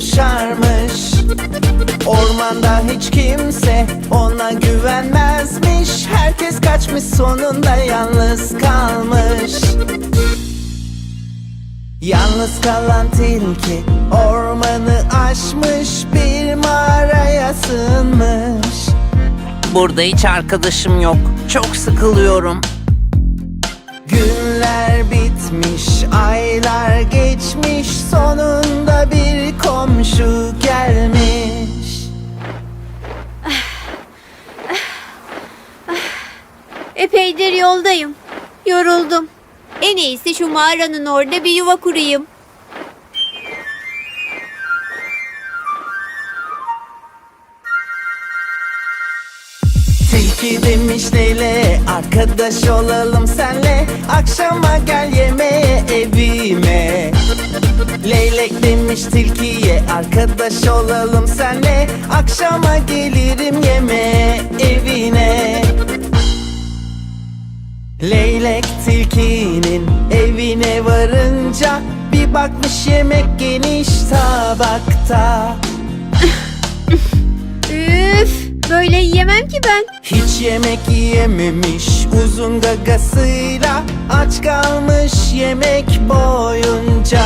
koşarmış Ormanda hiç kimse ona güvenmezmiş Herkes kaçmış sonunda yalnız kalmış Yalnız kalan tilki ormanı aşmış bir mağaraya sığınmış Burada hiç arkadaşım yok. Çok sıkılıyorum. Günler bitmiş, aylar geçmiş Sonunda bir yoldayım. Yoruldum. En iyisi şu mağaranın orada bir yuva kurayım. Tilki demiş Leyla arkadaş olalım senle Akşama gel yemeğe evime Leylek demiş tilkiye arkadaş olalım senle Akşama gelirim yemeğe evine Leylek tilkinin evine varınca Bir bakmış yemek geniş tabakta Üf, böyle yiyemem ki ben. Hiç yemek yiyememiş uzun gagasıyla Aç kalmış yemek boyunca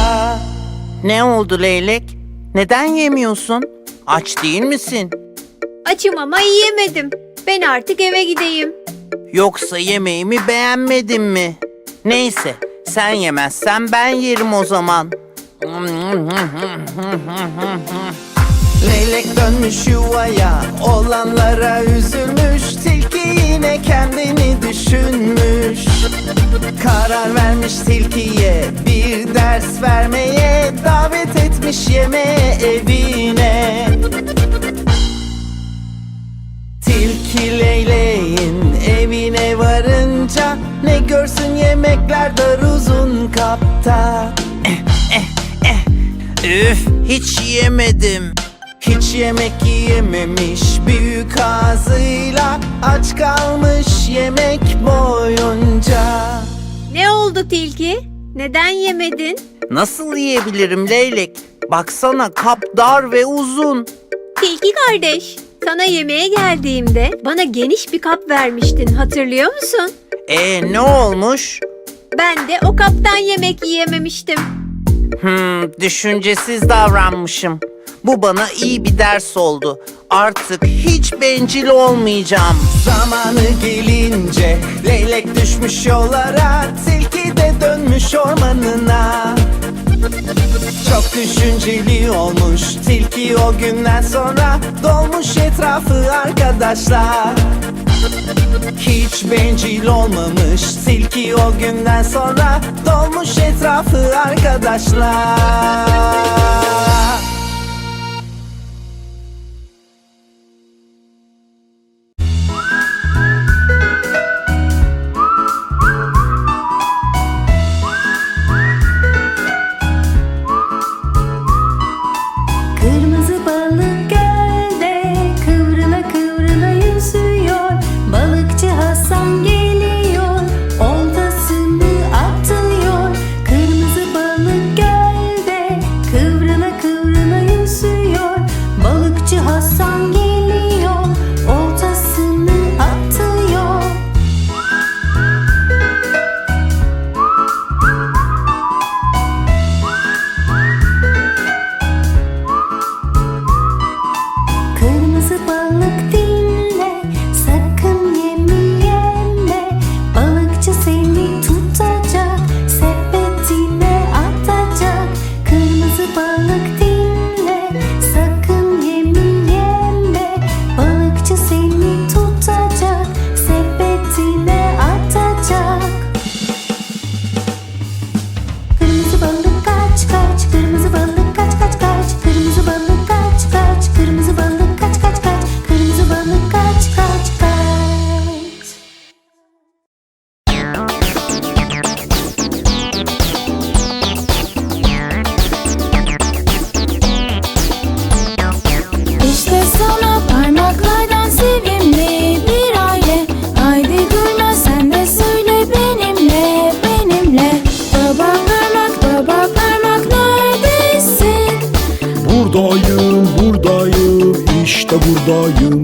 Ne oldu leylek? Neden yemiyorsun? Aç değil misin? Açım ama yiyemedim. Ben artık eve gideyim. Yoksa yemeğimi beğenmedin mi? Neyse, sen yemezsen ben yerim o zaman. Leylek dönmüş yuvaya olanlara üzülmüş Tilki yine kendini düşünmüş Karar vermiş tilkiye bir ders vermeye Davet etmiş yemeğe evine Tilki leyleğin evine varınca Ne görsün yemekler dar uzun kapta Üf, hiç yemedim. Hiç yemek yiyememiş büyük ağzıyla Aç kalmış yemek boyunca Ne oldu tilki? Neden yemedin? Nasıl yiyebilirim leylek? Baksana kap dar ve uzun. Tilki kardeş, sana yemeğe geldiğimde bana geniş bir kap vermiştin hatırlıyor musun? E ne olmuş? Ben de o kaptan yemek yiyememiştim. Hmm, düşüncesiz davranmışım. Bu bana iyi bir ders oldu. Artık hiç bencil olmayacağım. Zamanı gelince leylek düşmüş yollara Tilki de dönmüş ormanına Çok düşünceli olmuş tilki o günden sonra Dolmuş etrafı arkadaşlar. Hiç bencil olmamış tilki o günden sonra Dolmuş etrafı arkadaşlar burada buradayım.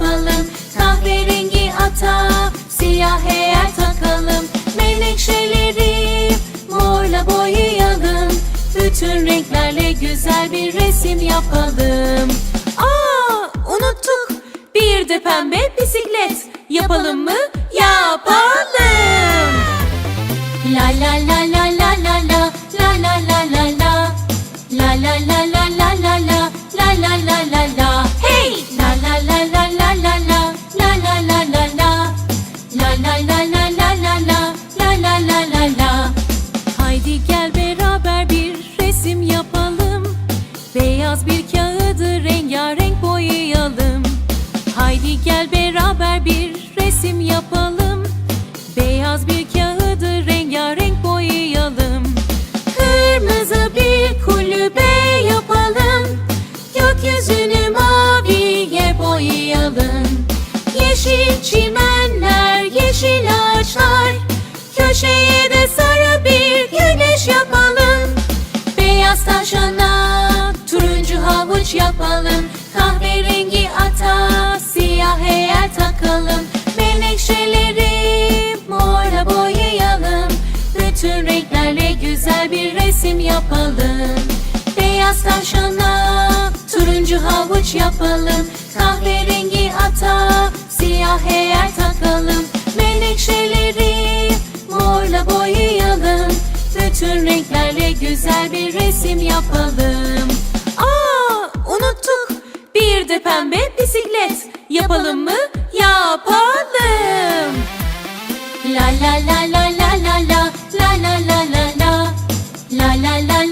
yapalım. Kahverengi ata siyah eğer takalım. Menekşeleri morla boyayalım. Bütün renklerle güzel bir resim yapalım. Aa unuttuk. Bir de pembe bisiklet Yapalım mı? Yapalım. yapalım Kahverengi ata siyah eğer takalım. Menekşeleri morla boyayalım. Bütün renklerle güzel bir resim yapalım. Aa unuttuk. Bir de pembe bisiklet Yapalım mı? Yapalım. La la la la la la la. La la la la la. La la la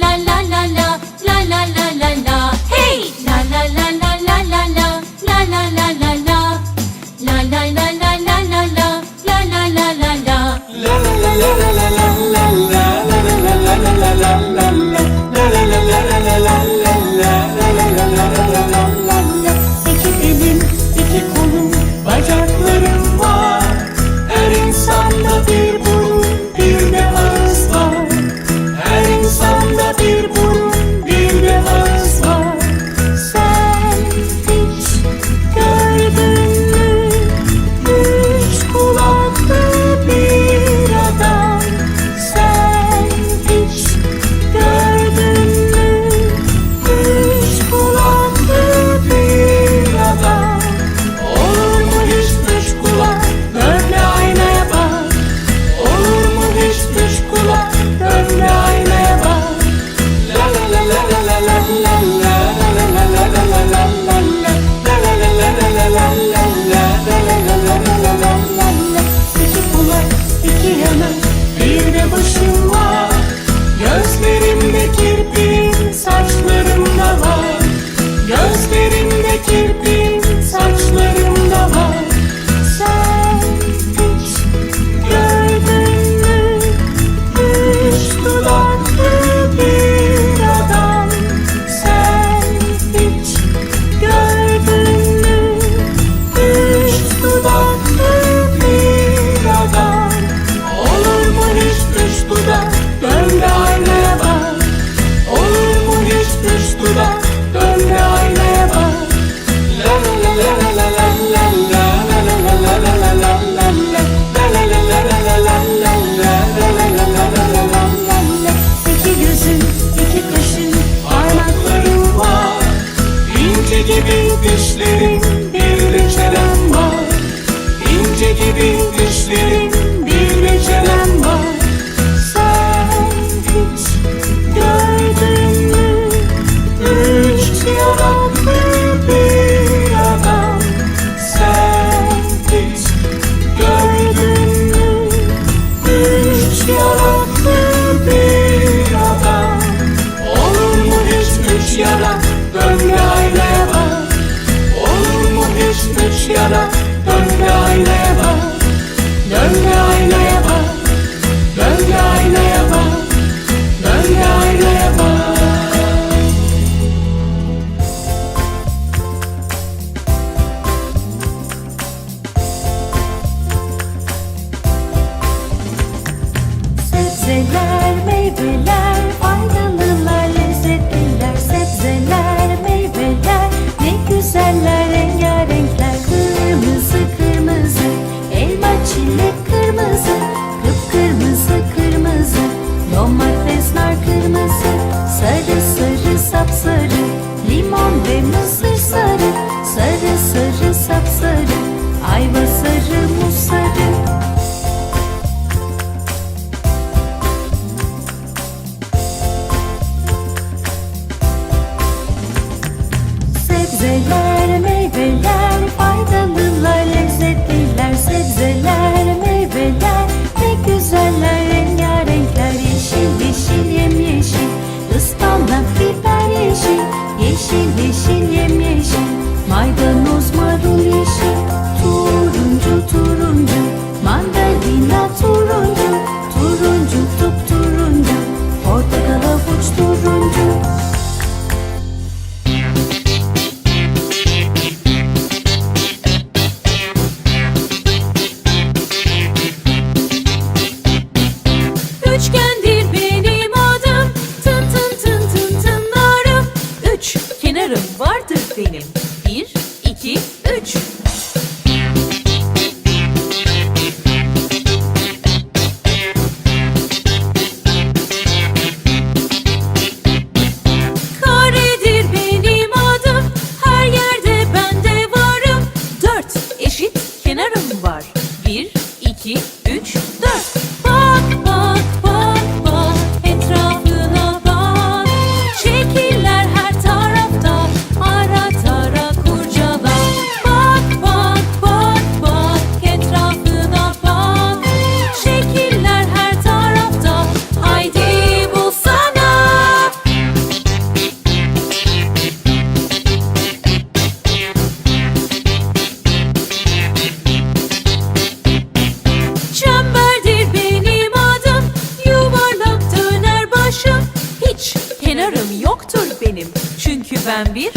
81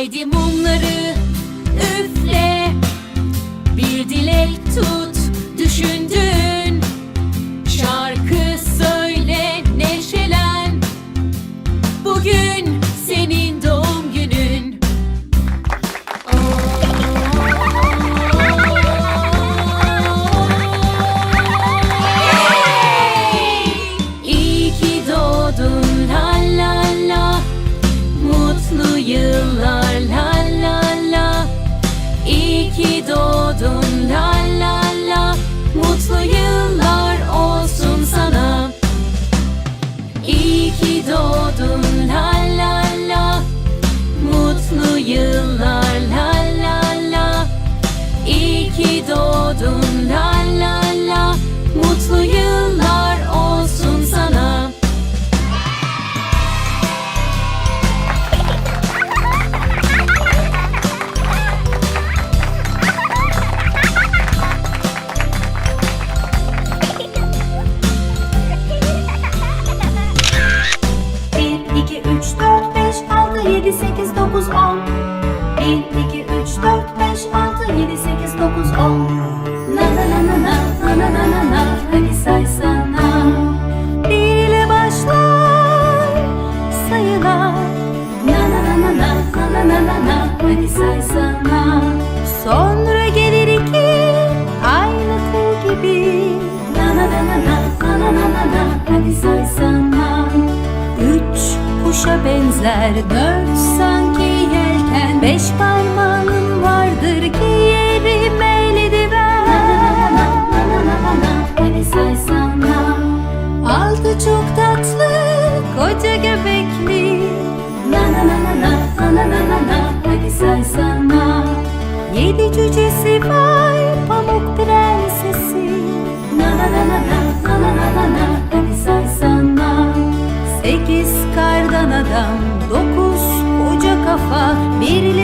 Найди мой yeter Dört sanki yelken Beş parmağım vardır ki yerim eldiven. Hele saysana Altı çok tatlı koca göbekli. Na na na na na na na na na Hadi saysana Yedi cücesi var pamuk prensesi. Na na na na na na na na na Hadi saysana Sekiz kardan adam. Birileri